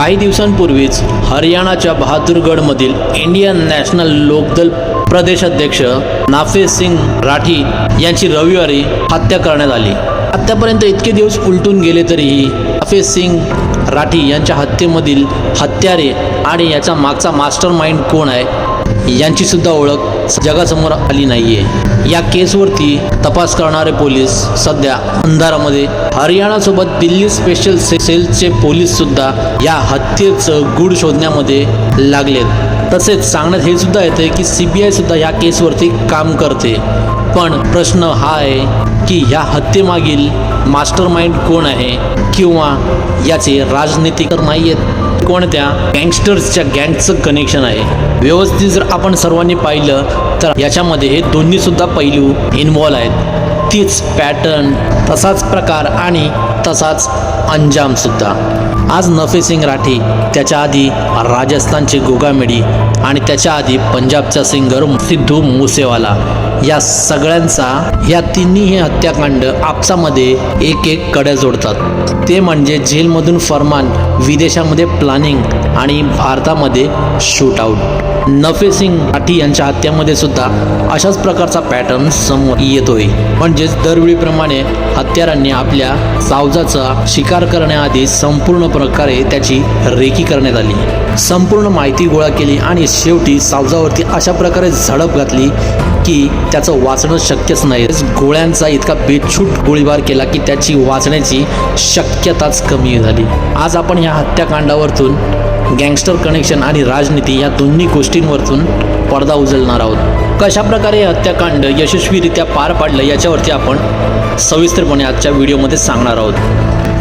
काही दिवसांपूर्वीच हरियाणाच्या बहादूरगडमधील इंडियन नॅशनल लोकदल प्रदेशाध्यक्ष नाफे सिंग राठी यांची रविवारी हत्या करण्यात आली. आत्तापर्यंत इतके दिवस उलटून गेले तरीही नाफे सिंग राठी यांच्या हत्येमधील हत्यारे आणि याचा मागचा मास्टर माइंड कोण आहे यांची सुद्धा ओळख जगासमोर आली नाहीये. या केसवरती तपास करणारे पोलीस सध्या अंधारामध्ये. हरियाणासोबत दिल्ली स्पेशल सेलचे पोलीस सुद्धा या हत्येचं गूढ शोधण्यामध्ये लागलेत. तसेच सांगण्यात हे सुद्धा येते की सी बी सुद्धा या केसवरती काम करते. पण प्रश्न हा आहे की ह्या हत्येमागील मास्टर माइंड कोण आहे? किंवा याचे राजनीतिक नाही आहेत कोणत्या गँगस्टर्सच्या गँगचं कनेक्शन आहे? व्यवस्थित जर आपण सर्वांनी पाहिलं तर याच्यामध्ये हे दोन्ही सुद्धा पैलू इन्वॉल्व आहेत. तीच पॅटर्न तसाच प्रकार आणि तसाच अंजाम सुद्धा. आज नफेसिंग राठी त्याच्या आधी राजस्थानचे गोगामेडी आणि त्याच्या आधी पंजाबचा सिंगर सिद्धू मुसेवाला. या सगळ्यांचा या तिन्ही हत्याकांड आपसामध्ये एक एक कड्या जोडतात. ते म्हणजे जेलमधून फरमान विदेशामध्ये प्लॅनिंग आणि भारतामध्ये शूट आऊट नफे सिंग यांच्या हत्यामध्ये सुद्धा अशाच प्रकारचा पॅटर्न समोर येतोय. म्हणजेच दरवेळीप्रमाणे हत्यारांनी आपल्या सावजाचा शिकार करण्याआधी संपूर्ण प्रकारे त्याची रेकी करण्यात आली. संपूर्ण माहिती गोळा केली आणि शेवटी सावजावरती अशा प्रकारे झडप घातली की त्याचं वाचणं शक्यच नाही. गोळ्यांचा इतका बेछूट गोळीबार केला की त्याची वाचण्याची शक्यताच कमी झाली. आज आपण या हत्याकांडावरतून गँगस्टर कनेक्शन आणि राजनीती या दोन्ही गोष्टींवरतून पडदा उजळणार आहोत. कशा प्रकारे हे हत्याकांड यशस्वीरित्या पार पाडलं याच्यावरती आपण सविस्तरपणे आजच्या व्हिडिओमध्ये सांगणार आहोत.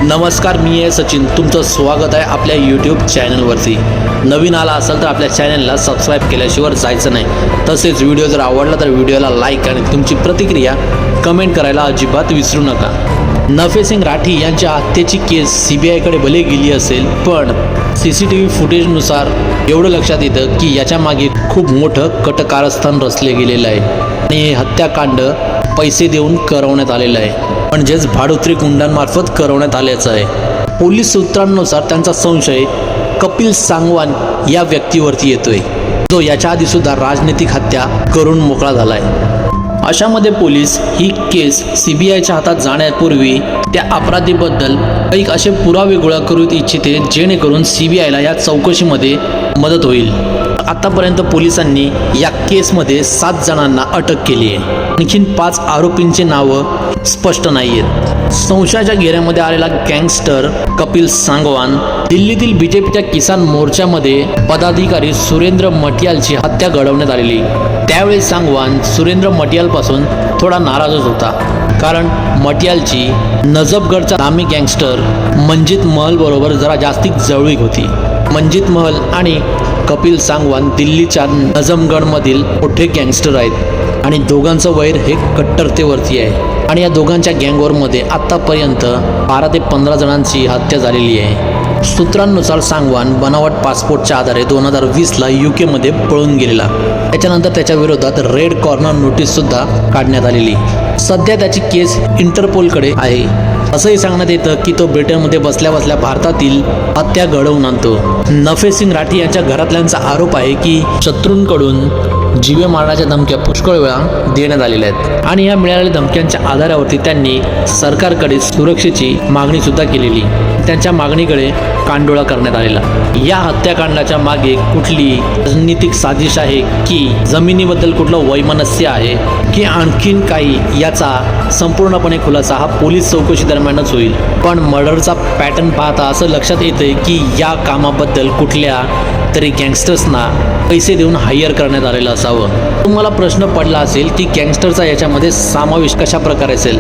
नमस्कार मी आहे सचिन. तुमचं स्वागत आहे आपल्या यूट्यूब चॅनलवरती नवीन आला असाल तर आपल्या चॅनलला सबस्क्राईब केल्याशिवाय जायचं नाही. तसेच व्हिडिओ जर आवडला तर व्हिडिओला लाईक आणि तुमची प्रतिक्रिया कमेंट करायला अजिबात विसरू नका. नफेसिंग राठी यांच्या हत्येची केस सी बी आयकडे भले गेली असेल पण सी सी टी व्ही फुटेजनुसार एवढं लक्षात येतं की याच्या मागे खूप मोठं कटकारस्थान रचले गेलेलं आहे. आणि हे हत्याकांड पैसे देऊन करवण्यात आलेलं आहे. म्हणजेच भाडोत्री गुंडांमार्फत करवण्यात आल्याचं आहे. पोलीस सूत्रांनुसार त्यांचा संशय कपिल सांगवान या व्यक्तीवरती येतोय. जो याच्या आधी सुद्धा राजनैतिक हत्या करून मोकळा झालाय. अशामध्ये पोलीस ही केस सी बी आयच्या हातात जाण्यापूर्वी त्या अपराधीबद्दल काही असे पुरावे गोळा करू इच्छिते जेणेकरून सी बी आयला या चौकशीमध्ये मदत होईल. आतापर्यंत पोलिसांनी या केसमध्ये सात जणांना अटक केली आहे. आणखीन पाच आरोपींची नावं स्पष्ट नाही आहेत संशयाच्या घेऱ्यामध्ये आलेला गँगस्टर कपिल सांगवान दिल्लीतील बीजेपीच्या किसान मोर्चामध्ये पदाधिकारी सुरेंद्र मटियालची हत्या घडवण्यात आलेली. त्यावेळी सांगवान सुरेंद्र मटियालपासून थोडा नाराजच होता. कारण मटियालची नजफगडचा नामी गँगस्टर मंजित महल बरोबर जरा जास्तीत जवळीक होती. मंजित महल आणि कपिल सांगवान दिल्लीच्या नजमगडमधील मोठे गँगस्टर आहेत. आणि दोघांचं वैर हे कट्टरतेवरती आहे. आणि या दोघांच्या गँगवरमध्ये आत्तापर्यंत बारा ते पंधरा जणांची हत्या झालेली आहे. सूत्रांनुसार सांगवान बनावट पासपोर्टच्या आधारे दोन हजार वीसला यू केमध्ये पळून गेलेला. त्याच्यानंतर त्याच्या विरोधात रेड कॉर्नर नोटीससुद्धा काढण्यात आलेली. सध्या त्याची केस इंटरपोलकडे आहे. असंही सांगण्यात येतं की तो ब्रिटनमध्ये बसल्या बसल्या भारतातील हत्या घडवून आणतो. नफे सिंग राठी यांच्या घरातल्यांचा आरोप आहे की शत्रूंकडून जीवे मारण्याच्या धमक्या पुष्कळ वेळा देण्यात आलेल्या आहेत. आणि या मिळालेल्या धमक्यांच्या आधारावरती त्यांनी सरकारकडे सुरक्षेची मागणी सुद्धा केलेली. त्यांच्या मागणीकडे कांडोळा करण्यात आलेला. या हत्याकांडाच्या मागे कुठली राजनीतिक साजिश आहे की जमिनीबद्दल कुठलं वैमनस्य आहे की आणखीन काही याचा संपूर्णपणे खुलासा हा पोलीस चौकशी दरम्यानच होईल. पण मर्डरचा पॅटर्न पाहता असं लक्षात येतं की या कामाबद्दल कुठल्या तरी गँगस्टर्सना पैसे देऊन हायर करण्यात आलेलं असावं. तुम्हाला प्रश्न पडला असेल की गँगस्टरचा याच्यामध्ये समावेश कशा प्रकारे असेल?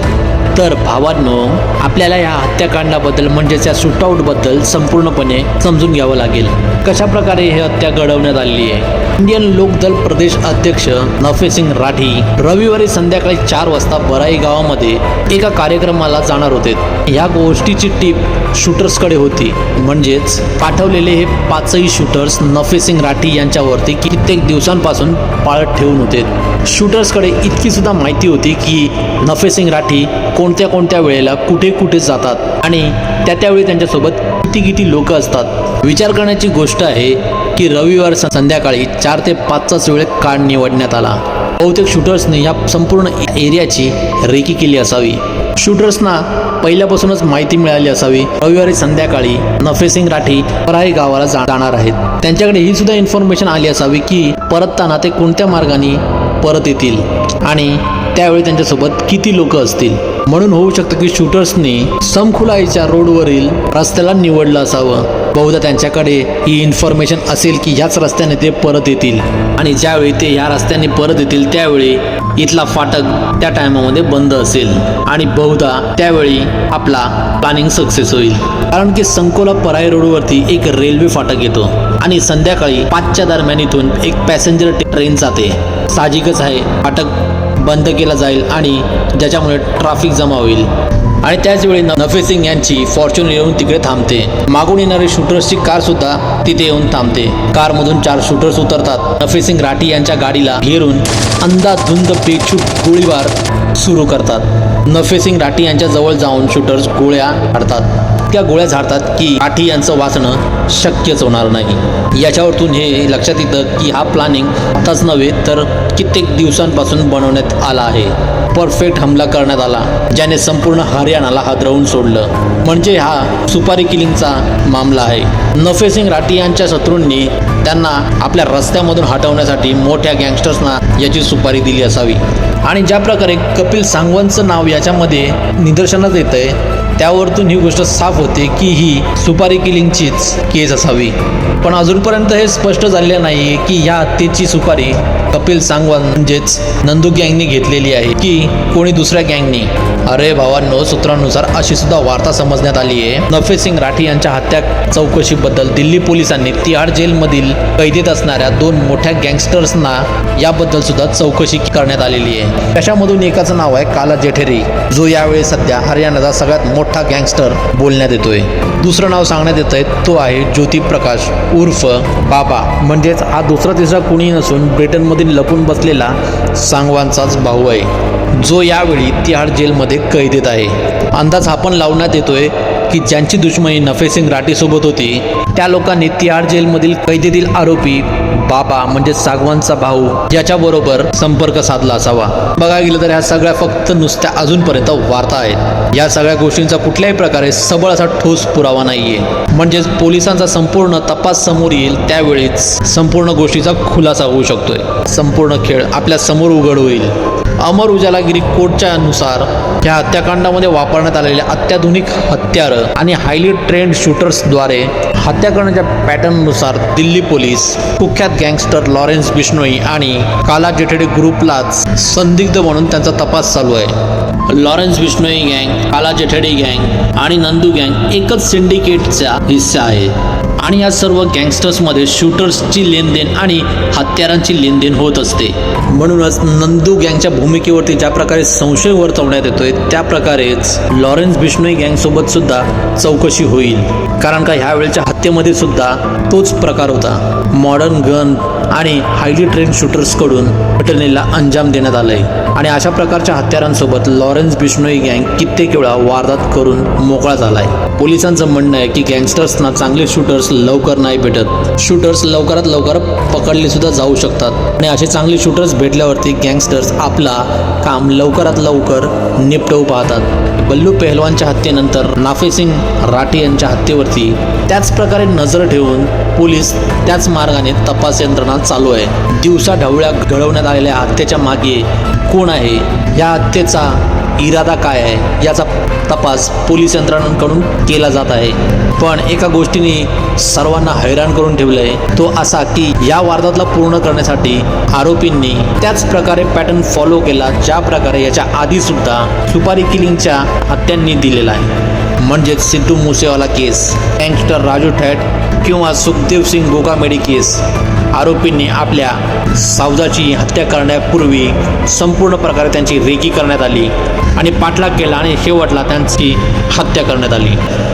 तर भावांनो आपल्याला या हत्याकांडाबद्दल म्हणजेच या शूटआउटबद्दल संपूर्णपणे समजून घ्यावं लागेल. कशाप्रकारे ही हत्या घडवण्यात आलेली आहे? इंडियन लोकदल प्रदेश अध्यक्ष नफेसिंग राठी रविवारी संध्याकाळी चार वाजता बराई गावामध्ये एका कार्यक्रमाला जाणार होते. या गोष्टीची टीप शूटर्सकडे होती. म्हणजेच पाठवलेले हे पाचही शूटर्स नफेसिंग राठी यांच्यावरती कित्येक दिवसांपासून पाळत ठेवून होते. शूटर्सकडे इतकी सुद्धा माहिती होती की नफेसिंग राठी कोणत्या कोणत्या वेळेला कुठे कुठे जातात आणि त्या त्यावेळी त्यांच्यासोबत किती किती लोक असतात? विचार करण्याची गोष्ट आहे की रविवार स- संध्याकाळी चार ते पाचचाच वेळेत काळ निवडण्यात आला. बहुतेक शूटर्सने या संपूर्ण एरियाची रेकी केली असावी. शूटर्सना पहिल्यापासूनच माहिती मिळाली असावी रविवारी संध्याकाळी नफेसिंग राठी पराई गावाला जाणार आहेत. त्यांच्याकडे ही सुद्धा इन्फॉर्मेशन आली असावी की परतताना ते कोणत्या मार्गाने परत येतील आणि त्यावेळी त्यांच्यासोबत किती लोक असतील. म्हणून होऊ शकतं की शूटर्सनी समखुलाईच्या रोडवरील रस्त्याला निवडलं असावं. बहुधा त्यांच्याकडे ही इन्फॉर्मेशन असेल की ह्याच रस्त्याने ते परत येतील. आणि ज्यावेळी ते ह्या रस्त्याने परत येतील त्यावेळी इथला फाटक त्या टायमामध्ये बंद असेल. आणि बहुधा त्यावेळी आपला प्लॅनिंग सक्सेस होईल. कारण की संकोला पराई रोडवरती एक रेल्वे फाटक येतो. आणि संध्याकाळी पाचच्या दरम्यान इथून एक पॅसेंजर ट्रेन जाते. साहजिकच आहे. फाटक बंद केला जाईल आणि ज्याच्यामुळे ट्रॅफिक जमा होईल. आणि त्याचवेळी नफे सिंग यांची फॉर्च्युनर येऊन तिकडे थांबते. मागून येणारी शूटर्सची कार सुद्धा तिथे येऊन थांबते. कारमधून चार शूटर्स उतरतात. नफे सिंग राठी यांच्या गाडीला घेरून अंदाधुंद बेछूट गोळीबार सुरू करतात. नफे सिंग राठी यांच्या जवळ जाऊन शूटर्स गोळ्या काढतात. इतक्या गोळ्या झाडतात की राठी यांचं वाचणं शक्यच होणार नाही. याच्यावरतून हे लक्षात येतं की हा प्लॅनिंग आताच नव्हे तर कित्येक दिवसांपासून बनवण्यात आला आहे. परफेक्ट हमला करण्यात आला ज्याने संपूर्ण हरियाणाला हादरवून सोडलं. म्हणजे हा सुपारी किलिंगचा मामला आहे. नफेसिंग राठी यांच्या शत्रूंनी त्यांना आपल्या रस्त्यामधून हटवण्यासाठी मोठ्या गँगस्टर्सना याची सुपारी दिली असावी. आणि ज्या प्रकारे कपिल सांगवानचं नाव याच्यामध्ये निदर्शनात येत आहे त्यावरतून ही गोष्ट साफ होते की ही सुपारी किलिंगचीच केस असावी. पण अजूनपर्यंत हे स्पष्ट झालेलं नाही की ह्या हत्येची सुपारी कपिल सांगवान म्हणजेच नंदू गँगने घेतलेली आहे की कोणी दुसऱ्या गँगने? अरे भावांनो सूत्रांनुसार अशी सुद्धा वार्ता समजण्यात आली आहे. नफे सिंग राठी यांच्या हत्या चौकशीबद्दल दिल्ली पोलिसांनी तिहाड जेलमधील कैदेत असणाऱ्या दोन मोठ्या गँगस्टर्सना याबद्दल सुद्धा चौकशी करण्यात आलेली आहे. त्याच्यामधून एकाचं नाव आहे काला जेठेरी? जो यावेळी सध्या हरियाणाचा सगळ्यात मोठा गँगस्टर बोलण्यात येतोय. दुसरं नाव सांगण्यात येत आहे तो आहे ज्योती प्रकाश उर्फ बाबा. म्हणजेच हा दुसरा तिसरा कुणी नसून ब्रिटनमधील लपून बसलेला सांगवांचाच भाऊ आहे. जो यावेळी तिहाड जेलमध्ये कैदेत आहे. अंदाज हा पण लावण्यात येतोय की ज्यांची दुश्मनी नफेसिंग राठीसोबत होती त्या लोकांनी तिहाड जेलमधील कैदेतील आरोपी बाबा म्हणजे सागवानचा भाऊ याच्याबरोबर संपर्क साधला असावा. बघा गेलं तर ह्या सगळ्या फक्त नुसत्या अजूनपर्यंत वार्ता आहेत. या सगळ्या गोष्टींचा कुठल्याही प्रकारे सबळ असा ठोस पुरावा नाहीये. म्हणजेच पोलिसांचा संपूर्ण तपास समोर येईल त्यावेळीच संपूर्ण गोष्टीचा खुलासा होऊ शकतोय. संपूर्ण खेळ आपल्यासमोर उघड होईल. अमर उजालागिरी कोर्टच्या अनुसार या हत्याकांडामध्ये वापरण्यात आलेल्या अत्याधुनिक हत्यारं आणि हायली ट्रेंड शूटर्सद्वारे हत्या करण्याच्या पॅटर्ननुसार दिल्ली पोलीस कुख्यात गँगस्टर लॉरेन्स बिश्नोई आणि काला जेठेडे ग्रुपलाच संदिग्ध म्हणून त्यांचा तपास चालू आहे. लॉरेन्स बिश्नोई गँग काला जेठेडे गँग आणि नंदू गँग एकच सिंडिकेटचा हिस्सा आहे. आणि या सर्व गँगस्टर्समध्ये शूटर्सची लेनदेन आणि हत्यारांची लेनदेन होत असते. म्हणूनच नंदू गँगच्या भूमिकेवरती ज्या प्रकारे संशय वर्तवण्यात येतोय त्या प्रकारेच लॉरेन्स बिश्नोई गँगसोबत सुद्धा चौकशी होईल. कारण का ह्या वेळच्या हत्येमध्ये सुद्धा तोच प्रकार होता. मॉडर्न गन आणि हायली ट्रेन शूटर्सकडून घटनेला अंजाम देण्यात आलाय. आणि अशा प्रकारच्या हत्यारांसोबत लॉरेन्स बिश्नोई गँग कित्येक वेळा वारदात करून मोकळा झालाय. पोलिसांचं म्हणणं आहे की गँगस्टर्सना चांगले शूटर्स लवकर नाही भेटत. शूटर्स लवकरात लवकर पकडले सुद्धा जाऊ शकतात. आणि असे चांगले शूटर्स भेटल्यावरती गँगस्टर्स आपला काम लवकरात लवकर निपटवू पाहतात. बल्लू पेहलवानच्या हत्येनंतर नाफेसिंग राठी यांच्या हत्येवरती त्याच प्रकारे नजर ठेवून पोलीस त्याच मार्गाने तपास यंत्रणा चालू आहे. दिवसा ढवळ्या घडवण्यात आलेल्या हत्येच्या मागे कोण आहे? या हत्येचा इरादा काय आहे याचा तपास पोलीस यंत्रणांकडून केला जात आहे. पण एका गोष्टीने सर्वांना हैराण करून ठेवलं आहे तो असा की या वारदातला पूर्ण करण्यासाठी आरोपींनी त्याच प्रकारे पॅटर्न फॉलो केला ज्या प्रकारे याच्या आधी सुद्धा सुपारी किलिंगच्या हत्यांनी दिलेला आहे. म्हणजेच सिद्धू मुसेवाला केस गँगस्टर राजू ठॅट किंवा सुखदेव सिंग गोगामेडी केस आरोपींनी आपल्या सावजाची हत्या करण्यापूर्वी संपूर्ण प्रकारे त्यांची रेकी करण्यात आली आणि पाठलाग केला आणि शेवटला त्यांची हत्या करण्यात आली.